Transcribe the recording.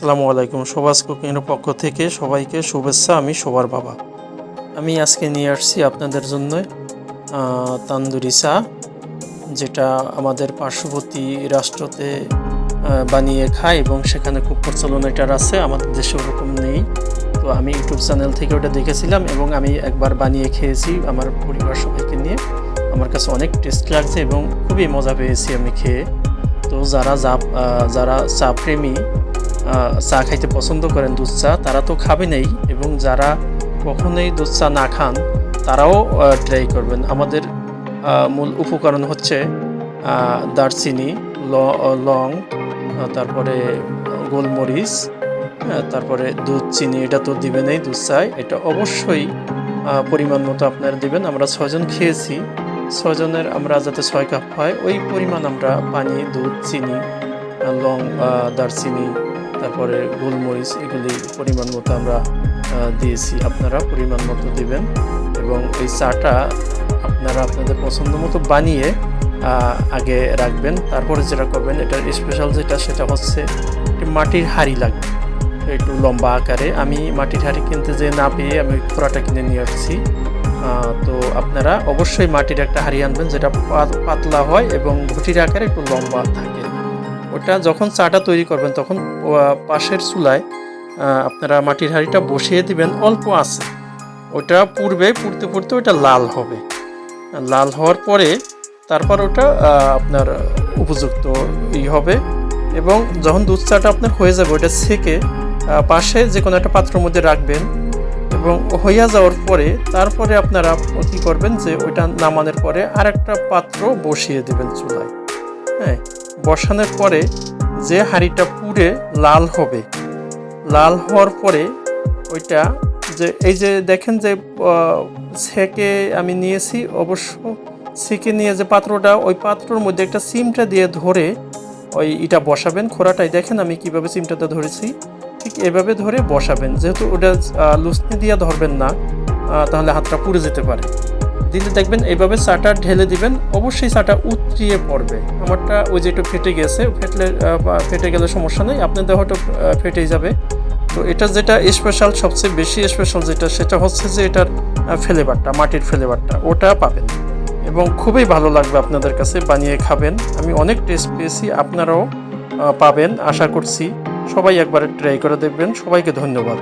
আসসালামু আলাইকুম। শোভাস কুকিংয়ের পক্ষ থেকে সবাইকে শুভেচ্ছা। আমি শোভার বাবা। আমি আজকে নিয়ে আসছি আপনাদের জন্য তান্দুরি চা, যেটা আমাদের পার্শ্ববর্তী রাষ্ট্রতে বানিয়ে খায় এবং সেখানে খুব প্রচলন এটার আছে, আমাদের দেশে ওরকম নেই। তো আমি ইউটিউব চ্যানেল থেকে ওটা দেখেছিলাম এবং আমি একবার বানিয়ে খেয়েছি আমার পরিবার সবাইকে নিয়ে। আমার কাছে অনেক টেস্ট লাগছে এবং খুবই মজা পেয়েছি আমি খেয়ে। তো যারা যা যারা চা প্রেমী চা খাইতে পছন্দ করেন দুধ চা, তারা তো খাবেনই এবং যারা কখনোই দুধ চা না খান, তারাও ট্রাই করবেন। আমাদের মূল উপকরণ হচ্ছে দারচিনি, ল- তারপরে গোলমরিচ তারপরে দুধ, চিনি, এটা তো দিবেনই দুধ চায় এটা অবশ্যই পরিমাণ মতো আপনারা দিবেন। আমরা ছজন খেয়েছি ছজনের আমরা যাতে ছয় কাপ হয়, ওই পরিমাণ আমরা পানি, দুধ, চিনি, লং দারচিনি তারপরে গোলমরিচ এগুলি পরিমাণ মতো আমরা দিয়েছি। আপনারা পরিমাণ মতো দিবেন এবং এই চাটা আপনারা আপনাদের পছন্দ মতো বানিয়ে আগে রাখবেন। তারপরে যেটা করবেন, এটার স্পেশাল যেটা সেটা হচ্ছে মাটির হাঁড়ি লাগবে, একটু লম্বা আকারে। আমি মাটির হাঁড়ি কিনতে যে না পেয়ে আমি খোড়াটা কিনে নিয়ে আসছি। তো আপনারা অবশ্যই মাটির একটা হাঁড়ি আনবেন যেটা পাতলা হয় এবং ঘুটির আকারে একটু লম্বা থাকে। ওটা যখন চাটা তৈরি করবেন, তখন পাশের চুলায় আপনারা মাটির হাঁড়িটা বসিয়ে দিবেন অল্প আছে। ওটা পুড়বে, পুড়তে পুড়তে ওটা লাল হবে। লাল হওয়ার পরে তারপর ওটা আপনার উপযুক্ত ই হবে এবং যখন দুধ চাটা আপনার হয়ে যাবে, ওটা ছেঁকে পাশে যে কোনো একটা পাত্রের মধ্যে রাখবেন এবং হইয়া যাওয়ার পরে তারপরে আপনারা কী করবেন যে, ওইটা নামানোর পরে আরেকটা পাত্র বসিয়ে দেবেন চুলায়। হ্যাঁ? বসানোর পরে যে হাঁড়িটা পুড়ে লাল হবে, লাল হওয়ার পরে ওইটা যে, এই যে দেখেন যে ছেঁকে আমি নিয়েছি, অবশ্য ছেঁকে নিয়ে যে পাত্রটা, ওই পাত্রর মধ্যে একটা সিমটা দিয়ে ধরে ওই এটা বসাবেন খোরাটাই দেখেন আমি কীভাবে সিমটাতে ধরেছি, ঠিক এভাবে ধরে বসাবেন। যেহেতু ওটা লুসনি দিয়ে ধরবেন না তাহলে হাতটা পুড়ে যেতে পারে। দিলে দেখবেন এইভাবে চাটা ঢেলে দিবেন, অবশ্যই চাটা উতরিয়ে পড়বে। আমারটা ওই যে একটু ফেটে গেছে, ফেটলে ফেটে গেলে সমস্যা নেই আপনাদের হয়তো ফেটেই যাবে। তো এটা যেটা স্পেশাল সবচেয়ে বেশি স্পেশাল যেটা, সেটা হচ্ছে যে এটার ফ্লেভারটা মাটির ফ্লেভারটা ওটা পাবেন। এবং খুবই ভালো লাগবে আপনাদের কাছে, বানিয়ে খাবেন। আমি অনেক টেস্ট পেয়েছি, আপনারাও পাবেন, আশা করছি। সবাই একবার ট্রাই করে দেখবেন। সবাইকে ধন্যবাদ।